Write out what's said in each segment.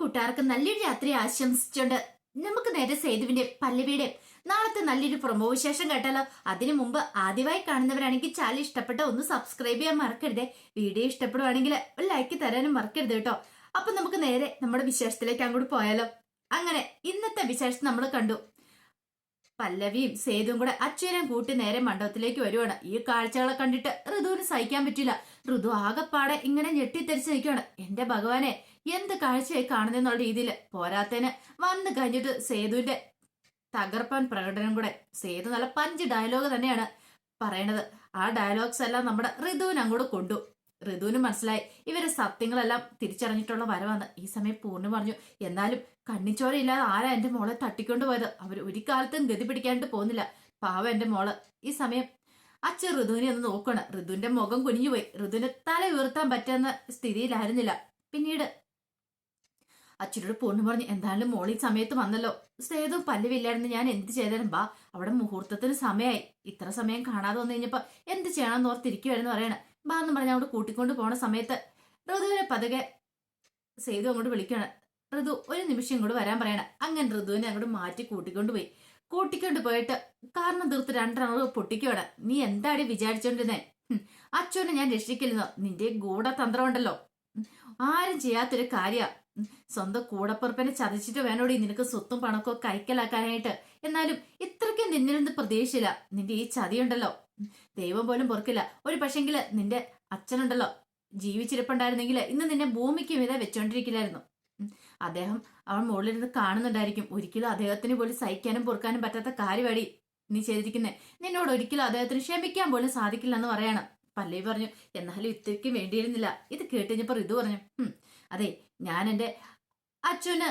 കൂട്ടുകാർക്ക് നല്ലൊരു രാത്രി ആശംസിച്ചുകൊണ്ട് നമുക്ക് നേരെ സേതുവിന്റെ പല്ലവിയുടെ നാളത്തെ നല്ലൊരു പ്രൊമോ വിശേഷം കേട്ടാലോ? അതിനു മുമ്പ് ആദ്യമായി കാണുന്നവരാണെങ്കിൽ ചാനൽ ഇഷ്ടപ്പെട്ട ഒന്ന് സബ്സ്ക്രൈബ് ചെയ്യാൻ മറക്കരുതേ. വീഡിയോ ഇഷ്ടപ്പെടുവാണെങ്കിൽ ഒരു ലൈക്ക് തരാനും മറക്കരുത് കേട്ടോ. അപ്പൊ നമുക്ക് നേരെ നമ്മുടെ വിശേഷത്തിലേക്ക് അങ്ങോട്ട് പോയാലോ? അങ്ങനെ ഇന്നത്തെ വിശേഷം നമ്മൾ കണ്ടു. പല്ലവിയും സേതുവും കൂടെ അച്ഛനും കൂട്ടി നേരെ മണ്ഡപത്തിലേക്ക് വരുവാണ്. ഈ കാഴ്ചകളെ കണ്ടിട്ട് ഋതുവിന് സഹിക്കാൻ പറ്റില്ല. ഋതു ആകെപ്പാടെ ഇങ്ങനെ ഞെട്ടിത്തെറിച്ച് നിൽക്കുകയാണ് എന്റെ ഭഗവാനെ എന്ത് കാഴ്ചയായി കാണുന്നെന്നുള്ള രീതിയിൽ പോരാത്തേന് വന്ന് കഴിഞ്ഞിട്ട് സേതുവിന്റെ തകർപ്പൻ പ്രകടനം കൂടെ. സേതു നല്ല പഞ്ച് ഡയലോഗ് തന്നെയാണ് പറയണത്. ആ ഡയലോഗ്സ് എല്ലാം നമ്മുടെ ഋതുവിന് അങ്ങോട്ട് കൊണ്ടു. ഋതുവിന് മനസ്സിലായി ഇവരെ സത്യങ്ങളെല്ലാം തിരിച്ചറിഞ്ഞിട്ടുള്ള വരവാന്ന് ഈ സമയം പൂർണ പറഞ്ഞു എന്നാലും കണ്ണിച്ചോരയില്ലാതെ ആരാ എന്റെ മോളെ തട്ടിക്കൊണ്ട് പോയത്? അവർ ഒരു കാലത്തും ഗതി പിടിക്കാണ്ട് പോകുന്നില്ല. പാവ എന്റെ മോൾ. ഈ സമയം അച്ഛൻ ഋതുവിനെ ഒന്ന് നോക്കണം. ഋതുവിന്റെ മുഖം കുനിഞ്ഞുപോയി. ഋതുവിന് തല ഉയർത്താൻ പറ്റുന്ന സ്ഥിതിയിലായിരുന്നില്ല. പിന്നീട് അച്ഛനോട് പൂർണ പറഞ്ഞു എന്തായാലും മോളി സമയത്ത് വന്നല്ലോ. സേതു പല്ലുവില്ലായിരുന്നു ഞാൻ എന്ത് ചെയ്താലും ബാ അവിടെ മുഹൂർത്തത്തിന് സമയമായി ഇത്ര സമയം കാണാതെ വന്നു കഴിഞ്ഞപ്പോ എന്ത് ചെയ്യണമെന്ന് ഓർത്തിരിക്കുവായിരുന്നു പറയണ. ബാ എന്ന് പറഞ്ഞ് അവിടെ കൂട്ടിക്കൊണ്ട് പോണ സമയത്ത് ഋതുവിനെ പതുക്കെ സേതു അങ്ങോട്ട് വിളിക്കണം ഋതു ഒരു നിമിഷം ഇങ്ങോട്ട് വരാൻ പറയണ. അങ്ങനെ ഋതുവിനെ അങ്ങോട്ട് മാറ്റി കൂട്ടിക്കൊണ്ട് പോയി. കൂട്ടിക്കൊണ്ട് പോയിട്ട് കാരണം തീർത്ത് രണ്ടെണ്ണം പൊട്ടിക്കുവാണ്. നീ എന്താടി വിചാരിച്ചോണ്ടിരുന്നേ? അച്ഛനെ ഞാൻ രക്ഷിക്കില്ലെന്നോ നിന്റെ ഗൂഢതന്ത്രം ഉണ്ടല്ലോ ആരും ചെയ്യാത്തൊരു കാര്യ. സ്വന്തം കൂടപ്പുറപ്പിനെ ചതച്ചിട്ട് വേണോടി നിനക്ക് സ്വത്തും പണക്കോ കൈക്കലാക്കാനായിട്ട്. എന്നാലും ഇത്രയ്ക്കും നിന്നിൽ നിന്ന് പ്രതീക്ഷിച്ചില്ല നിന്റെ ഈ ചതിയുണ്ടല്ലോ. ദൈവം പോലും പൊറുക്കില്ല. ഒരു പക്ഷെങ്കിൽ നിന്റെ അച്ഛനുണ്ടല്ലോ. ജീവിച്ചിരിപ്പുണ്ടായിരുന്നെങ്കിൽ ഇന്ന് നിന്നെ ഭൂമിക്ക് മീതെ വെച്ചോണ്ടിരിക്കില്ലായിരുന്നു. അദ്ദേഹം അവൻ മുകളിലിരുന്ന് കാണുന്നുണ്ടായിരിക്കും. ഒരിക്കലും അദ്ദേഹത്തിന് പോലും സഹിക്കാനും പൊറുക്കാനും പറ്റാത്ത കാര്യമാടി നീ ചെയ്തിരിക്കുന്നേ. നിന്നോട് ഒരിക്കലും അദ്ദേഹത്തിന് ക്ഷമിക്കാൻ പോലും സാധിക്കില്ല എന്ന് പറയണം. പല്ലവി പറഞ്ഞു എന്നാലും ഇത്രയ്ക്ക് വേണ്ടിയിരുന്നില്ല. ഇത് കേട്ടുകഴിഞ്ഞപ്പോൾ ഇത് പറഞ്ഞു "ഹും, അതെ ഞാൻ എന്റെ അച്ഛന്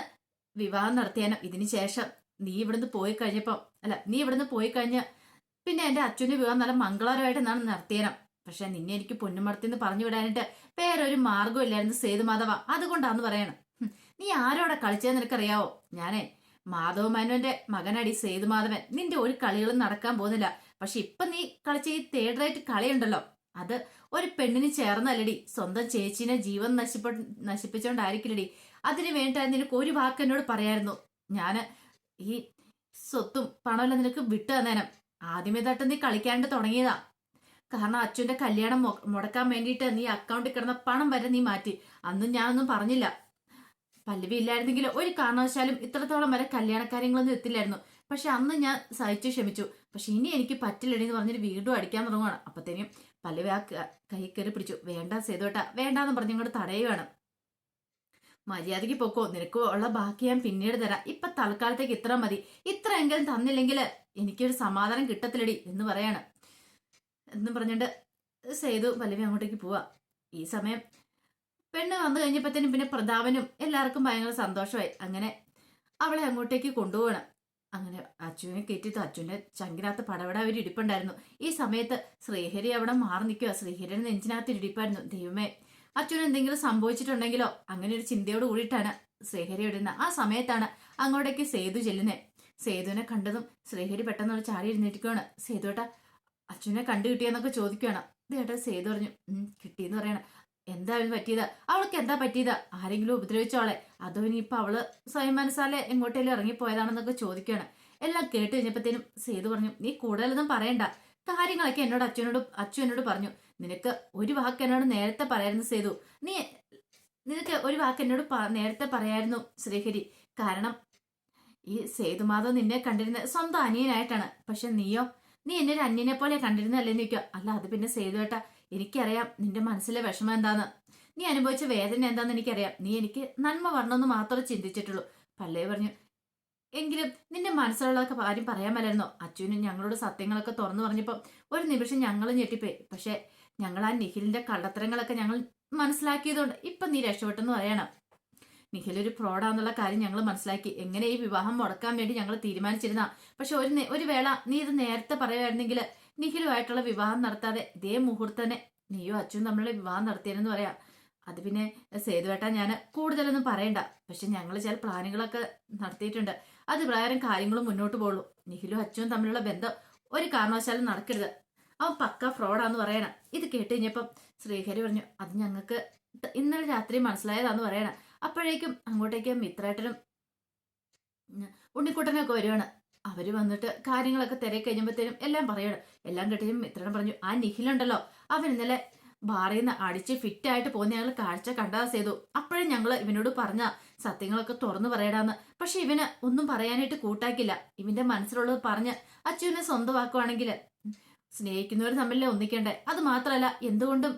വിവാഹം നടത്തിയാനും ഇതിന് ശേഷം നീ ഇവിടുന്ന് പോയി കഴിഞ്ഞപ്പം അല്ല നീ ഇവിടുന്ന് പോയി കഴിഞ്ഞ പിന്നെ എന്റെ അച്ഛന് വിവാഹം നല്ല മംഗളകരമായിട്ട് എന്നാണ് നടത്തിയനം. പക്ഷെ നിന്നെ എനിക്ക് പൊന്നുമടത്തിന്ന് പറഞ്ഞു വിടാനായിട്ട് വേറൊരു മാർഗം ഇല്ലായിരുന്നു സേതുമാധവ അതുകൊണ്ടാന്ന് പറയണം. നീ ആരോടെ കളിച്ചതെന്ന് നിനക്കറിയാവോ? ഞാനേ മാധവ മാനുവന്റെ മകനടി സേതുമാധവൻ നിന്റെ ഒരു കളികളും നടക്കാൻ പോകുന്നില്ല. പക്ഷെ ഇപ്പൊ നീ കളിച്ച ഈ തേർഡ് റേറ്റ് കളിയുണ്ടല്ലോ. അത് ഒരു പെണ്ണിന് ചേർന്നല്ലടി. സ്വന്തം ചേച്ചിനെ ജീവൻ നശിപ്പ നശിപ്പിച്ചോണ്ടായിരിക്കില്ലടി. അതിന് വേണ്ടിയിട്ട് നിനക്ക് ഒരു വാക്ക് എന്നോട് പറയായിരുന്നു. ഞാൻ ഈ സ്വത്തും പണമെല്ലാം നിനക്ക് വിട്ടു തന്നേനം. ആദ്യമേ തട്ടം നീ കളിക്കാണ്ട് തുടങ്ങിയതാ. കാരണം അച്ഛന്റെ കല്യാണം മുടക്കാൻ വേണ്ടിയിട്ട് നീ അക്കൗണ്ടിൽ കിടന്ന പണം വരെ നീ മാറ്റി. അന്നും ഞാനൊന്നും പറഞ്ഞില്ല. പല്ലവി ഇല്ലായിരുന്നെങ്കിൽ ഒരു കാരണവശാലും ഇത്രത്തോളം വരെ കല്യാണ കാര്യങ്ങളൊന്നും എത്തില്ലായിരുന്നു. പക്ഷെ അന്ന് ഞാൻ സഹിച്ചു ക്ഷമിച്ചു. പക്ഷെ ഇനി എനിക്ക് പറ്റില്ലടി എന്ന് പറഞ്ഞിട്ട് വീണ്ടും അടിക്കാൻ തുടങ്ങുകയാണ് അപ്പത്തേനും പല്ലവി ആ കൈക്കരി പിടിച്ചു. വേണ്ട സേതോട്ട വേണ്ടാന്ന് പറഞ്ഞ് ഇങ്ങോട്ട് തടയുകയാണ് മര്യാദയ്ക്ക് പൊക്കോ നിനക്ക് ഉള്ള ബാക്കി ഞാൻ പിന്നീട് തരാം. ഇപ്പൊ തൽക്കാലത്തേക്ക് ഇത്ര മതി. ഇത്ര എങ്കിലും തന്നില്ലെങ്കിൽ എനിക്കൊരു സമാധാനം കിട്ടത്തില്ലടി എന്ന് പറയാണ്. എന്ന് പറഞ്ഞിട്ട് സേതു പല്ലവി അങ്ങോട്ടേക്ക് പോവാ. ഈ സമയം പെണ്ണ് വന്നു കഴിഞ്ഞപ്പോഴത്തേനും പിന്നെ പ്രതാപനും എല്ലാവർക്കും ഭയങ്കര സന്തോഷമായി. അങ്ങനെ അവളെ അങ്ങോട്ടേക്ക് കൊണ്ടുപോകണം അങ്ങനെ അച്ചുവിനെ കയറ്റിട്ട് അച്ചുവിന്റെ ചങ്കിനകത്ത് പടപട അവർ ഇടിപ്പുണ്ടായിരുന്നു. ഈ സമയത്ത് ശ്രീഹരി അവിടെ മാറി നിൽക്കുക ശ്രീഹരിയുടെ നെഞ്ചിനകത്ത് ഇടിപ്പായിരുന്നു. ദൈവമേ അച്ഛന് എന്തെങ്കിലും സംഭവിച്ചിട്ടുണ്ടെങ്കിലോ? അങ്ങനെ ഒരു ചിന്തയോട് കൂടിയിട്ടാണ് ശ്രീഹരി ഇടുന്നത് ആ സമയത്താണ് അങ്ങോട്ടേക്ക് സേതു ചെല്ലുന്നത് സേതുവിനെ കണ്ടതും ശ്രീഹരി പെട്ടെന്ന് ചാടി ഇരുന്നിരിക്കുകയാണ് സേതുവേട്ട അച്ഛനെ കണ്ടു കിട്ടിയെന്നൊക്കെ ചോദിക്കുകയാണ് ഇതേട്ടാ സേതു പറഞ്ഞു കിട്ടിയെന്ന് പറയണ. എന്താ അവന് പറ്റിയത്? അവൾക്ക് എന്താ പറ്റിയത്? ആരെങ്കിലും ഉപദ്രവിച്ചോളെ അതോ ഇനിയിപ്പൊ അവൾ സ്വയം മനസ്സാലെ എങ്ങോട്ടേലും ഇറങ്ങിപ്പോയതാണെന്നൊക്കെ ചോദിക്കുകയാണ് എല്ലാം കേട്ട് കഴിഞ്ഞപ്പോഴത്തേനും സേതു പറഞ്ഞു നീ കൂടുതലൊന്നും പറയണ്ട. കാര്യങ്ങളൊക്കെ എന്നോട് അച്ഛനോട് അച്ഛൻ എന്നോട് പറഞ്ഞു. നിനക്ക് ഒരു വാക്ക് എന്നോട് നേരത്തെ പറയായിരുന്നു സേതു. നീ നിനക്ക് ഒരു വാക്ക് എന്നോട് നേരത്തെ പറയായിരുന്നു ശ്രീഹരി. കാരണം ഈ സേതുമാധവ് നിന്നെ കണ്ടിരുന്ന സ്വന്തം അനിയനായിട്ടാണ്. പക്ഷെ നീയോ? നീ എന്നെ ഒരു അന്യനെ പോലെ കണ്ടിരുന്നല്ലേ നിൽക്കുക അല്ല അത് പിന്നെ സേതുവേട്ട എനിക്കറിയാം നിന്റെ മനസ്സിലെ വിഷമം എന്താന്ന്. നീ അനുഭവിച്ച വേദന എന്താന്ന് എനിക്കറിയാം. നീ എനിക്ക് നന്മ വരണമെന്ന് മാത്രമേ ചിന്തിച്ചിട്ടുള്ളൂ. പല്ലേ പറഞ്ഞു എങ്കിലും നിന്റെ മനസ്സിലുള്ള കാര്യം പറയാൻ മേലായിരുന്നോ. അച്ഛനും ഞങ്ങളോട് സത്യങ്ങളൊക്കെ തുറന്നു പറഞ്ഞപ്പോൾ ഒരു നിമിഷം ഞങ്ങൾ ഞെട്ടിപ്പോയി. പക്ഷെ ഞങ്ങൾ ആ നിഖിലിന്റെ കള്ളത്തരങ്ങളൊക്കെ ഞങ്ങൾ മനസ്സിലാക്കിയതുകൊണ്ട് ഇപ്പൊ നീ രക്ഷപ്പെട്ടെന്ന് പറയണം. നിഖിൽ ഒരു ഫ്രോഡാന്നുള്ള കാര്യം ഞങ്ങൾ മനസ്സിലാക്കി. എങ്ങനെ ഈ വിവാഹം മുടക്കാൻ വേണ്ടി ഞങ്ങൾ തീരുമാനിച്ചിരുന്ന? പക്ഷെ ഒരു ഒരു വേള നീ ഇത് നേരത്തെ പറയുമായിരുന്നെങ്കിൽ നിഖിലുമായിട്ടുള്ള വിവാഹം നടത്താതെ ഇതേ മുഹൂർത്തനെ നീയോ അച്ഛനും തമ്മിലുള്ള വിവാഹം നടത്തിയെന്ന് പറയാം. അത് പിന്നെ സേതുവേട്ടാ ഞാൻ കൂടുതലൊന്നും പറയണ്ട. പക്ഷെ ഞങ്ങൾ ചില പ്ലാനുകളൊക്കെ നടത്തിയിട്ടുണ്ട്. അത് പ്രകാരം കാര്യങ്ങളും മുന്നോട്ട് പോകുള്ളൂ. നിഖിലും അച്ഛനും തമ്മിലുള്ള ബന്ധം ഒരു കാരണവശാലും നടക്കരുത്. അവൻ പക്ക ഫ്രോഡാന്ന് പറയണം. ഇത് കേട്ട് കഴിഞ്ഞപ്പം ശ്രീഹരി പറഞ്ഞു അത് ഞങ്ങൾക്ക് ഇന്നലെ രാത്രി മനസ്സിലായതാന്ന് പറയണം. അപ്പോഴേക്കും അങ്ങോട്ടേക്ക് മിത്രേട്ടനും ഉണ്ണിക്കുട്ടനൊക്കെ വരുവാണ്. അവർ വന്നിട്ട് കാര്യങ്ങളൊക്കെ തിരക്കി കഴിഞ്ഞപ്പോഴത്തേനും എല്ലാം പറയണം. എല്ലാം കിട്ടിയും മിത്രൻ പറഞ്ഞു ആ നിഖിലുണ്ടല്ലോ. അവൻ ഇന്നലെ ബാറിൽ നിന്ന് അടിച്ച് ഫിറ്റായിട്ട് പോകുന്ന ഞങ്ങൾ കാഴ്ച കണ്ടാ ചെയ്തു അപ്പോഴും ഞങ്ങൾ ഇവനോട് പറഞ്ഞ സത്യങ്ങളൊക്കെ തുറന്നു പറയടാന്ന്. പക്ഷെ ഇവന് ഒന്നും പറയാനായിട്ട് കൂട്ടാക്കില്ല ഇവന്റെ മനസ്സിലുള്ളത് പറഞ്ഞ് അച്ഛനെ സ്വന്തമാക്കുവാണെങ്കിൽ സ്നേഹിക്കുന്നവർ തമ്മിലേ ഒന്നിക്കണ്ടേ? അത് മാത്രമല്ല എന്തുകൊണ്ടും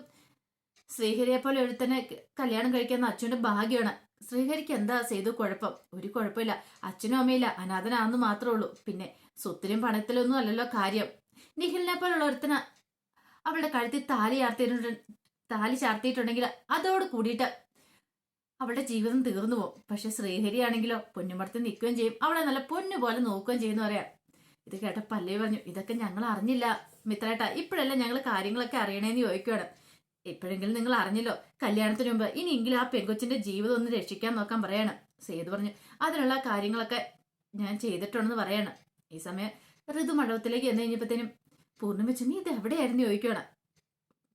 ശ്രീഹരിയെ പോലെ ഒരുത്തനെ കല്യാണം കഴിക്കുന്ന അച്ഛന്റെ ഭാഗ്യമാണ്. ശ്രീഹരിക്ക് എന്താ ചെയ്തു? കുഴപ്പം. ഒരു കുഴപ്പമില്ല. അച്ഛനും അമ്മയില്ല. അനാഥനാന്ന് മാത്രമേ ഉള്ളൂ. പിന്നെ സ്വത്തിലും പണത്തിലൊന്നും അല്ലല്ലോ കാര്യം. നിഖിലിനെ പോലുള്ള ഒരുത്തന അവളുടെ കഴുത്തിൽ താലി ചാർത്തിയിട്ടുണ്ട്. താലി ചാർത്തിയിട്ടുണ്ടെങ്കിൽ അതോട് കൂടിയിട്ട് അവളുടെ ജീവിതം തീർന്നു പോകും. പക്ഷെ ശ്രീഹരി ആണെങ്കിലോ പൊന്നുമടത്ത് നിൽക്കുകയും ചെയ്യും. അവളെ നല്ല പൊന്നു പോലെ നോക്കുകയും ചെയ്യുന്നു പറയാം. ഇത് കേട്ട പല്ലവി പറഞ്ഞു ഇതൊക്കെ ഞങ്ങൾ അറിഞ്ഞില്ല മിത്രേട്ട. ഇപ്പോഴല്ല ഞങ്ങൾ കാര്യങ്ങളൊക്കെ അറിയണേന്ന് ചോദിക്കുകയാണ് ഇപ്പോഴെങ്കിലും നിങ്ങൾ അറിഞ്ഞല്ലോ കല്യാണത്തിന് മുമ്പ് ഇനിയെങ്കിലും ആ പെങ്കൊച്ചിന്റെ ജീവിതം ഒന്ന് രക്ഷിക്കാൻ നോക്കാൻ പറയാണ്. സേതു പറഞ്ഞു അതിനുള്ള കാര്യങ്ങളൊക്കെ ഞാൻ ചെയ്തിട്ടുണ്ടെന്ന് പറയാണ്. ഈ സമയം ഋതു മണ്ഡപത്തിലേക്ക് എന്ന് കഴിഞ്ഞപ്പോഴത്തേനും പൂർണിമ ചെന്ന് ഇത് എവിടെയായിരുന്നു? ചോദിക്കുകയാണ്.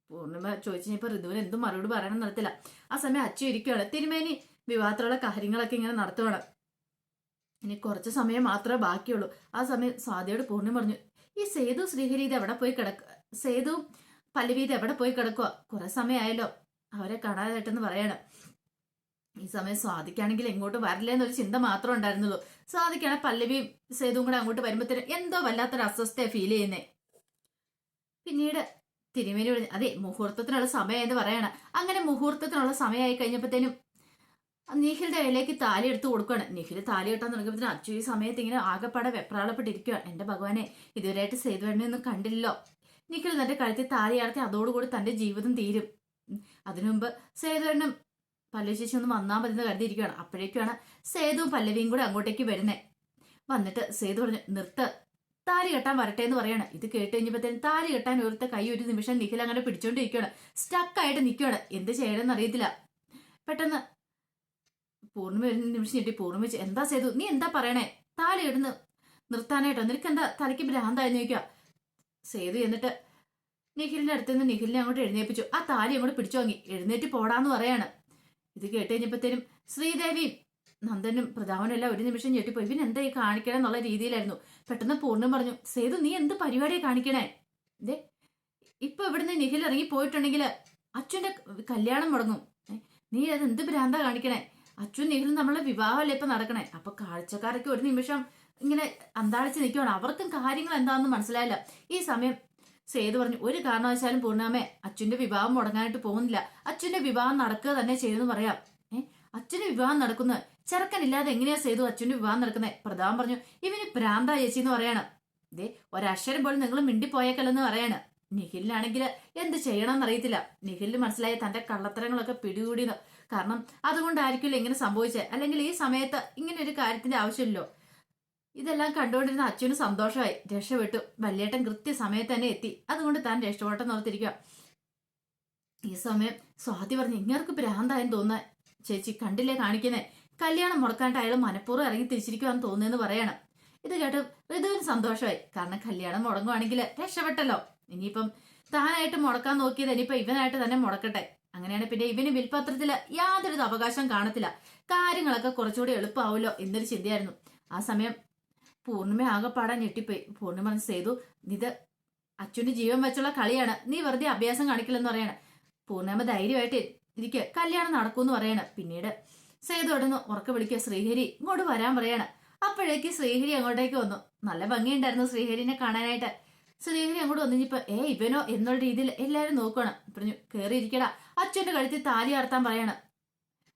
പൂർണിമ ചോദിച്ചു കഴിഞ്ഞപ്പോൾ ഋതുവിന് എന്തും മറുപടി പറയണം നടത്തില്ല ആ സമയം അച്ഛൻ ഇരിക്കുകയാണ്. തിരുമേനി വിവാഹത്തിലുള്ള കാര്യങ്ങളൊക്കെ ഇങ്ങനെ നടത്തുവാണ്. ഇനി കുറച്ച് സമയം മാത്രമേ ബാക്കിയുള്ളൂ. ആ സമയം സ്വാതിയോട് പൂർണിമ പറഞ്ഞു ഈ സേതു ശ്രീഹരി ഇത് എവിടെ പോയി കിടക്ക സേതു പല്ലവി എവിടെ പോയി കിടക്കുക കുറെ സമയമായല്ലോ അവരെ കാണാതായിട്ടെന്ന് പറയണം. ഈ സമയം സ്വാതിക്കാണെങ്കിൽ എങ്ങോട്ട് വരില്ല എന്നൊരു ചിന്ത മാത്രം ഉണ്ടായിരുന്നുള്ളൂ. സ്വാതിക്കാണ് പല്ലവി സേതു കൂടെ അങ്ങോട്ട് വരുമ്പോഴത്തേനും എന്തോ വല്ലാത്തൊരു അസ്വസ്ഥ ഫീൽ ചെയ്യുന്നേ. പിന്നീട് തിരുമേനി പറഞ്ഞു അതെ മുഹൂർത്തത്തിനുള്ള സമയം എന്ന് പറയണം. അങ്ങനെ മുഹൂർത്തത്തിനുള്ള സമയമായി കഴിഞ്ഞപ്പോഴത്തേനും നിഖിലിന്റെ കയ്യിലേക്ക് താലി എടുത്ത് കൊടുക്കുകയാണ് നിഖിൽ താലി കെട്ടാൻ തുടങ്ങിയപ്പോഴത്തേനും അച്ചു ഈ സമയത്ത് ഇങ്ങനെ ആകെപ്പാടെ വെപ്രാളപ്പെട്ടിരിക്കുകയാണ് എന്റെ ഭഗവാനെ ഇതുവരെയായിട്ട് സേതുവേണ്ണയൊന്നും കണ്ടില്ലല്ലോ. നിഖിൽ തന്റെ കഴുത്തിൽ താലിയാർത്തി അതോടുകൂടി തന്റെ ജീവിതം തീരും. അതിനു മുമ്പ് സേതുവരനും പല്ലവി ശേഷി ഒന്ന് വന്നാൽ മതി എന്ന് കരുതിയിരിക്കുകയാണ്. അപ്പോഴേക്കാണ് സേതുവും പല്ലവിയും കൂടെ അങ്ങോട്ടേക്ക് വരുന്നേ. വന്നിട്ട് സേതു പറഞ്ഞു നിർത്ത്. താലി കെട്ടാൻ വരട്ടെ എന്ന് പറയാണ്. ഇത് കേട്ട് കഴിഞ്ഞപ്പോഴത്തേനും താലി കെട്ടാൻ ഒരുത്ത കൈ ഒരു നിമിഷം നിഖിൽ അങ്ങനെ പിടിച്ചോണ്ടിരിക്കുകയാണ്. സ്റ്റക്കായിട്ട് നിൽക്കുകയാണ്. എന്ത് ചെയ്യണമെന്ന് അറിയത്തില്ല. പെട്ടെന്ന് പൂർണിമ ഒരു നിമിഷം ഞെട്ടി പൂർണിമ എന്താ സേതു? നീ എന്താ പറയണേ? താലി ഇടുന്ന് നിർത്താനായിട്ടോ? നിനക്ക് എന്താ തലയ്ക്ക് ഭ്രാന്തായി ചോദിക്കുക? സേതു എന്നിട്ട് നിഖിലിന്റെ അടുത്ത് നിന്ന് നിഖിലിനെ അങ്ങോട്ട് എഴുന്നേപ്പിച്ചു. ആ താലി അങ്ങോട്ട് പിടിച്ചു വാങ്ങി. എഴുന്നേറ്റ് പോടാന്ന് പറയാണ്. ഇത് കേട്ട് കഴിഞ്ഞപ്പോഴത്തേനും ശ്രീദേവിയും നന്ദനും പ്രതാപനും എല്ലാം ഒരു നിമിഷം ഞെട്ടിപ്പോയി. പിന്നെ എന്താ ഈ കാണിക്കണം? എന്നുള്ള രീതിയിലായിരുന്നു. പെട്ടെന്ന് പൂർണം പറഞ്ഞു സേതു നീ എന്ത് പരിപാടിയെ കാണിക്കണേ? ഇതേ ഇപ്പൊ ഇവിടുന്ന് നിഖിൽ ഇറങ്ങി പോയിട്ടുണ്ടെങ്കിൽ അച്ഛന്റെ കല്യാണം മുടങ്ങും. നീ അത് എന്ത് ഭ്രാന്ത കാണിക്കണേ? അച്ഛൻ നിഖിലും നമ്മളെ വിവാഹമല്ലേ ഇപ്പൊ നടക്കണേ? അപ്പൊ കാഴ്ചക്കാരൊക്കെ ഒരു നിമിഷം ഇങ്ങനെ അന്താളിച്ച് നിൽക്കുകയാണ് അവർക്കും കാര്യങ്ങൾ എന്താണെന്ന് മനസ്സിലായില്ല. ഈ സമയം സേതു പറഞ്ഞു ഒരു കാരണവശാലും പൂർണാമേ അച്ഛന്റെ വിവാഹം മുടങ്ങാനായിട്ട് പോകുന്നില്ല. അച്ഛന്റെ വിവാഹം നടക്കുക തന്നെ ചെയ്തെന്ന് പറയാം. ഏഹ് അച്ഛന്റെ വിവാഹം നടക്കുന്നത്? ചെറുക്കനില്ലാതെ എങ്ങനെയാ സേതു അച്ഛന്റെ വിവാഹം നടക്കുന്നത് പ്രധാൻ പറഞ്ഞു ഇവന് ഭ്രാന്ത ചേച്ചി എന്ന് പറയാണ്. ദേ ഒരക്ഷരം പോലും നിങ്ങൾ മിണ്ടിപ്പോയേക്കല്ലെന്ന് പറയാണ്. നിഖിലിനാണെങ്കിൽ എന്ത് ചെയ്യണമെന്ന് അറിയത്തില്ല. നിഖിലിന് മനസ്സിലായ തന്റെ കള്ളത്തരങ്ങളൊക്കെ പിടികൂടിയെന്ന്. കാരണം അതുകൊണ്ടായിരിക്കില്ല ഇങ്ങനെ സംഭവിച്ചത് അല്ലെങ്കിൽ ഈ സമയത്ത് ഇങ്ങനെ ഒരു കാര്യത്തിന്റെ ആവശ്യമില്ലല്ലോ. ഇതെല്ലാം കണ്ടുകൊണ്ടിരുന്ന അച്ഛന് സന്തോഷമായി. രക്ഷപ്പെട്ടു. വല്യേട്ടൻ കൃത്യസമയത്ത് തന്നെ എത്തി. അതുകൊണ്ട് താൻ രക്ഷപ്പെട്ടെന്ന് ഓർത്തിരിക്കുക ഈ സമയം സ്വാതി പറഞ്ഞു ഇങ്ങർക്ക് ഭ്രാന്തായെന്ന് തോന്നുന്ന ചേച്ചി കണ്ടില്ലേ കാണിക്കുന്നേ? കല്യാണം മുടക്കാണ്ട് അയാൾ മനഃപൂർവം ഇറങ്ങി തിരിച്ചിരിക്കുവാന്ന് തോന്നുന്നെന്ന് പറയണം. ഇത് കേട്ട് ഋതുവിന് സന്തോഷമായി. കാരണം കല്യാണം മുടങ്ങുവാണെങ്കിൽ രക്ഷപ്പെട്ടല്ലോ. ഇനിയിപ്പം താനായിട്ട് മുടക്കാൻ നോക്കിയത് ഇനിയിപ്പം ഇവനായിട്ട് തന്നെ മുടക്കട്ടെ. അങ്ങനെയാണ് പിന്നെ ഇവന് വിൽപത്രത്തിൽ യാതൊരു അവകാശം കാണത്തില്ല. കാര്യങ്ങളൊക്കെ കുറച്ചുകൂടി എളുപ്പമാവുമല്ലോ എന്നൊരു ചിന്തയായിരുന്നു. ആ സമയം പൂർണിമ ആകെപ്പാടാൻ ഞെട്ടിപ്പോയി. പൂർണിമ സേതു ഇത് അച്ഛന്റെ ജീവൻ വെച്ചുള്ള കളിയാണ്. നീ വെറുതെ അഭ്യാസം കാണിക്കില്ലെന്ന് പറയാണ്. പൂർണിമ ധൈര്യമായിട്ട് ഇരിക്കുക. കല്യാണം നടക്കൂന്ന് പറയാണ്. പിന്നീട് സേതു ഉടനെ ഉറക്കെ വിളിക്കുക. ശ്രീഹരി ഇങ്ങോട്ട് വരാൻ പറയാണ്. അപ്പോഴേക്ക് ശ്രീഹരി അങ്ങോട്ടേക്ക് വന്നു. നല്ല ഭംഗിയുണ്ടായിരുന്നു ശ്രീഹരിനെ കാണാനായിട്ട്. ശ്രീഹരി അങ്ങോട്ട് വന്നിപ്പോ ഏ ഇവനോ എന്നുള്ള രീതിയിൽ എല്ലാരും നോക്കണം പറഞ്ഞു കേറിയിരിക്കടാ അച്ഛന്റെ കഴുത്തിൽ താലി അർത്താൻ പറയാണ്.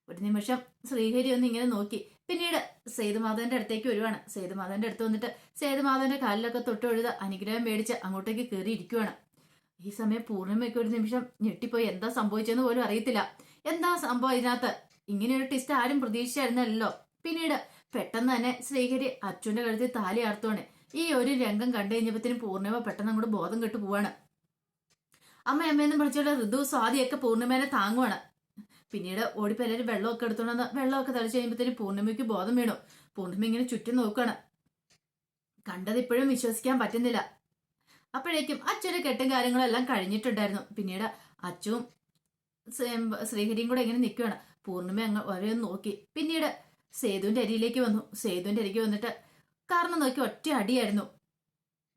ഒരു നിമിഷം ശ്രീഹരി ഒന്ന് ഇങ്ങനെ നോക്കി. പിന്നീട് സേതുമാധവന്റെ അടുത്തേക്ക് വരുവാണ്. സേതുമാധവന്റെ അടുത്ത് വന്നിട്ട് സേതുമാധവന്റെ കാലിലൊക്കെ തൊട്ടൊഴുത അനുഗ്രഹം മേടിച്ച് അങ്ങോട്ടേക്ക് കയറി ഇരിക്കുവാണ് ഈ സമയം പൂർണിമയ്ക്ക് ഒരു നിമിഷം ഞെട്ടിപ്പോയി. എന്താ സംഭവിച്ചെന്ന് പോലും അറിയത്തില്ല. എന്താ സംഭവം ഇതിനകത്ത്? ഇങ്ങനെ ഒരു ടിസ്റ്റ് ആരും പ്രതീക്ഷിച്ചായിരുന്നല്ലോ. പിന്നീട് പെട്ടെന്ന് തന്നെ ശ്രീഹരി അച്ഛന്റെ കഴുത്തിൽ താലി ആർത്തുവാണ്. ഈ ഒരു രംഗം കണ്ടു കഴിഞ്ഞപ്പോഴത്തേനും പൂർണിമ പെട്ടെന്ന് അങ്ങോട്ട് ബോധം കെട്ടു പോവാണ്. അമ്മ അമ്മയെന്നും വിളിച്ചുള്ള ഋതു സ്വാതിയൊക്കെ പൂർണിമേനെ താങ്ങുവാണ്. പിന്നീട് ഓടിപ്പോ എല്ലാവരും വെള്ളമൊക്കെ എടുത്തോണ്ട് വെള്ളമൊക്കെ തളിച്ചു കഴിയുമ്പോഴത്തേനും പൂർണിമയ്ക്ക് ബോധം വീണു. പൂർണിമ ഇങ്ങനെ ചുറ്റും നോക്കുകയാണ് കണ്ടത് ഇപ്പോഴും വിശ്വസിക്കാൻ പറ്റുന്നില്ല. അപ്പോഴേക്കും അച്ഛന്റെ കെട്ടും കാര്യങ്ങളെല്ലാം കഴിഞ്ഞിട്ടുണ്ടായിരുന്നു. പിന്നീട് അച്ഛവും ശ്രീഹരിയും കൂടെ ഇങ്ങനെ നിൽക്കുകയാണ് പൂർണിമ അങ്ങ് വരെ നോക്കി. പിന്നീട് സേതുവിന്റെ അരിയിലേക്ക് വന്നു. സേതുവിന്റെ അരികെ വന്നിട്ട് കാരണം നോക്കി ഒറ്റ അടിയായിരുന്നു.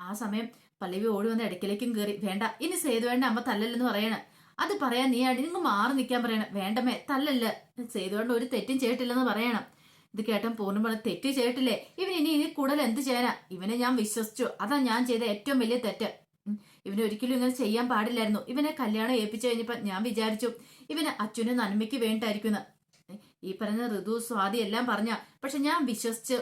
ആ സമയം പല്ലവി ഓടി വന്ന് ഇടയ്ക്കിലേക്കും കയറി വേണ്ട ഇനി സേതുവേണ്ട അമ്മ തല്ലല്ലെന്ന് പറയണ. അത് പറയാൻ നീ അടി നിങ്ങൾ മാറി നിൽക്കാൻ പറയണം. വേണ്ടമേ തല്ലല്ല. ചെയ്തുകൊണ്ട് ഒരു തെറ്റും ചെയ്തിട്ടില്ലെന്ന് പറയണം. ഇത് കേട്ടൻ പൂർണമായി തെറ്റ് ചെയ്തിട്ടില്ലേ? ഇവൻ ഇനി ഇനി കൂടുതൽ എന്ത് ചെയ്യാനാ? ഇവനെ ഞാൻ വിശ്വസിച്ചു. അതാ ഞാൻ ചെയ്ത ഏറ്റവും വലിയ തെറ്റ്. ഇവനെ ഒരിക്കലും ഇങ്ങനെ ചെയ്യാൻ പാടില്ലായിരുന്നു. ഇവനെ കല്യാണം ഏൽപ്പിച്ചു കഴിഞ്ഞപ്പോ ഞാൻ വിചാരിച്ചു ഇവന് അച്ഛനും നന്മയ്ക്ക് വേണ്ടായിരിക്കുന്നു ഈ പറഞ്ഞ ഋതു സ്വാതി എല്ലാം പറഞ്ഞ പക്ഷെ ഞാൻ വിശ്വസിച്ച്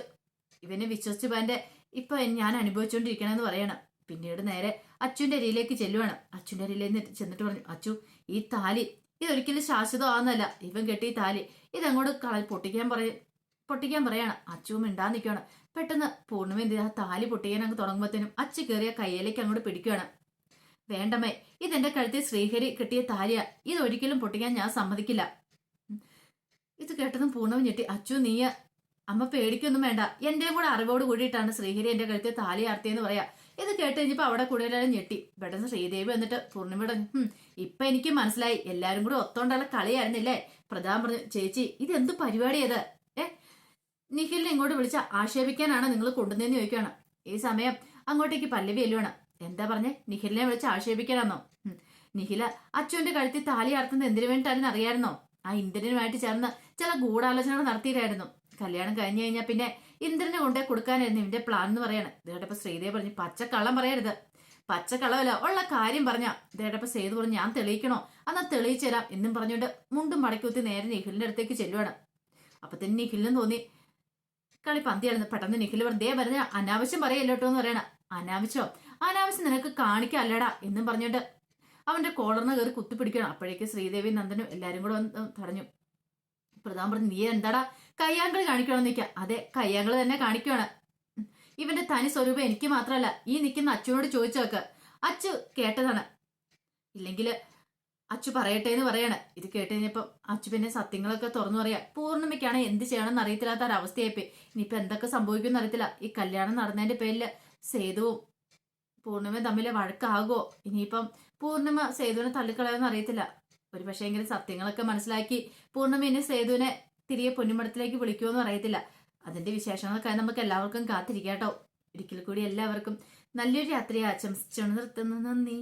ഇവനെ വിശ്വസിച്ച് എന്റെ ഇപ്പൊ ഞാൻ അനുഭവിച്ചുകൊണ്ടിരിക്കണമെന്ന് പറയണം. പിന്നീട് നേരെ അച്ഛന്റെ അരിയിലേക്ക് ചെല്ലുവാണ്. അച്ഛന്റെ അരിയിലേക്ക് ചെന്നിട്ട് പറഞ്ഞു അച്ചു ഈ താലി ഇതൊരിക്കലും ശാശ്വതമാകുന്നല്ല ഇവൻ കെട്ടി ഈ താലി ഇതങ്ങോട്ട് കള പൊട്ടിക്കാൻ പറയും പൊട്ടിക്കാൻ പറയാണ്. അച്ചു മിണ്ടാൻ നിൽക്കുകയാണ് പെട്ടെന്ന് പൂർണിമ എന്ത്? ആ താലി പൊട്ടിക്കാൻ അങ്ങ് തുടങ്ങുമ്പോഴത്തേനും അച്ചു കയറിയ കയ്യിലേക്ക് അങ്ങോട്ട് പിടിക്കുകയാണ് വേണ്ടമേ ഇതെന്റെ കഴുത്തിൽ ശ്രീഹരി കെട്ടിയ താലിയ. ഇതൊരിക്കലും പൊട്ടിക്കാൻ ഞാൻ സമ്മതിക്കില്ല. ഇത് കേട്ടതും പൂർണവും ഞെട്ടി. അച്ചു നീയ? അമ്മ പേടിക്കൊന്നും വേണ്ട. എന്റെയും കൂടെ അറിവോട് കൂടിയിട്ടാണ് ശ്രീഹരി എന്റെ കഴുത്തിൽ താലി ആർത്തിയെന്ന് പറയാ. ഇത് കേട്ട് കഴിഞ്ഞപ്പോ അവിടെ കൂടുതലും ഞെട്ടി. പെട്ടെന്ന് ശ്രീദേവി വന്നിട്ട് പൂർണിമയുടെ "ഹും, ഇപ്പൊ എനിക്ക് മനസ്സിലായി. എല്ലാരും കൂടെ ഒത്തോണ്ടുള്ള കളിയായിരുന്നില്ലേ? പ്രധാൻ പറഞ്ഞു ചേച്ചി ഇത് എന്ത് പരിപാടിയത്? ഏ? നിഖിലിനെ ഇങ്ങോട്ട് വിളിച്ച ആക്ഷേപിക്കാനാണ് നിങ്ങൾ കൊണ്ടുവന്നതെന്ന് ചോദിക്കുകയാണ് ഈ സമയം അങ്ങോട്ടേക്ക് പല്ലവി എല്ലുവാണ് എന്താ പറഞ്ഞേ? നിഖിലിനെ വിളിച്ച് ആക്ഷേപിക്കാനാന്നോ? ഉം. നിഖില അച്ഛന്റെ കഴുത്തിൽ താലി അർത്തുന്നത് എന്തിനു വേണ്ടിയിട്ടാണെന്ന് അറിയാമായിരുന്നോ ആ ഇന്ദ്രനുമായിട്ട് ചേർന്ന് ചില ഗൂഢാലോചനകൾ നടത്തിയിട്ടായിരുന്നു കല്യാണം കഴിഞ്ഞു കഴിഞ്ഞാൽ പിന്നെ ഇന്ദ്രനെ കൊണ്ടേ കൊടുക്കാനായിരുന്നു ഇവന്റെ പ്ലാൻ എന്ന് പറയാണ്. ഇതേടപ്പോ ശ്രീദേവ് പറഞ്ഞു പച്ചക്കള്ളം പറയരുത്. പച്ചക്കളവല്ല ഉള്ള കാര്യം പറഞ്ഞ. ദേടപ്പ സേതു പറഞ്ഞു ഞാൻ തെളിയിക്കണോ? എന്നാ തെളിയിച്ചു തരാം. എന്നും പറഞ്ഞുകൊണ്ട് മുണ്ടും മടക്കി നേരെ നിഖിലിന്റെ അടുത്തേക്ക് ചെല്ലുവാണ്. അപ്പൊ തന്നെ നിഖിലിനും തോന്നി കളി പന്തിയായിരുന്നു പെട്ടെന്ന് നിഖിൽ പറഞ്ഞു ദേ പറഞ്ഞ അനാവശ്യം പറയല്ലോ എന്ന് പറയണ. അനാവശ്യം? അനാവശ്യം നിനക്ക് കാണിക്കല്ലടാ എന്നും പറഞ്ഞുകൊണ്ട് അവന്റെ കോളറിന് കയറി കുത്തിപ്പിടിക്കണം അപ്പോഴേക്ക് ശ്രീദേവി നന്ദനും എല്ലാരും കൂടെ വന്ന് തടഞ്ഞു. പ്രധാൻ പറഞ്ഞു നീ എന്താടാ കയ്യാങ്കളി കാണിക്കണം നിൽക്കുക അതെ കയ്യാങ്കളി തന്നെ കാണിക്കുവാണ്. ഉം. ഇവന്റെ തനി സ്വരൂപം എനിക്ക് മാത്രമല്ല ഈ നിൽക്കുന്ന അച്ഛനോട് ചോദിച്ചു നോക്ക് അച്ചു കേട്ടതാണ്. ഇല്ലെങ്കിൽ അച്ചു പറയട്ടെ എന്ന് പറയാണ്. ഇത് കേട്ട് കഴിഞ്ഞപ്പം അച്ചു പിന്നെ സത്യങ്ങളൊക്കെ തുറന്നു പറയാ. പൂർണിമയ്ക്കാണ് എന്ത് ചെയ്യണമെന്ന് അറിയത്തില്ലാത്ത ഒരവസ്ഥയായിപ്പോയി. ഇനിയിപ്പോൾ എന്തൊക്കെ സംഭവിക്കുമെന്ന് അറിയത്തില്ല. ഈ കല്യാണം നടന്നതിന്റെ പേരിൽ സേതുവും പൂർണിമയും തമ്മിൽ വഴക്കാകുമോ ഇനിയിപ്പം പൂർണിമ സേതുവിനെ തള്ളിക്കളയുമെന്ന് അറിയത്തില്ല. ഒരു പക്ഷേ എങ്കിലും സത്യങ്ങളൊക്കെ മനസ്സിലാക്കി പൂർണിമ ഇനി സേതുവിനെ തിരികെ പൊന്നിമടത്തിലേക്ക് വിളിക്കുമെന്ന് അറിയത്തില്ല. അതിന്റെ വിശേഷങ്ങൾക്കായി നമുക്ക് എല്ലാവർക്കും കാത്തിരിക്കാട്ടോ ഒരിക്കൽ കൂടി എല്ലാവർക്കും നല്ലൊരു യാത്രയെ ആശംസിച്ചു നിർത്തുന്നു. നന്ദി.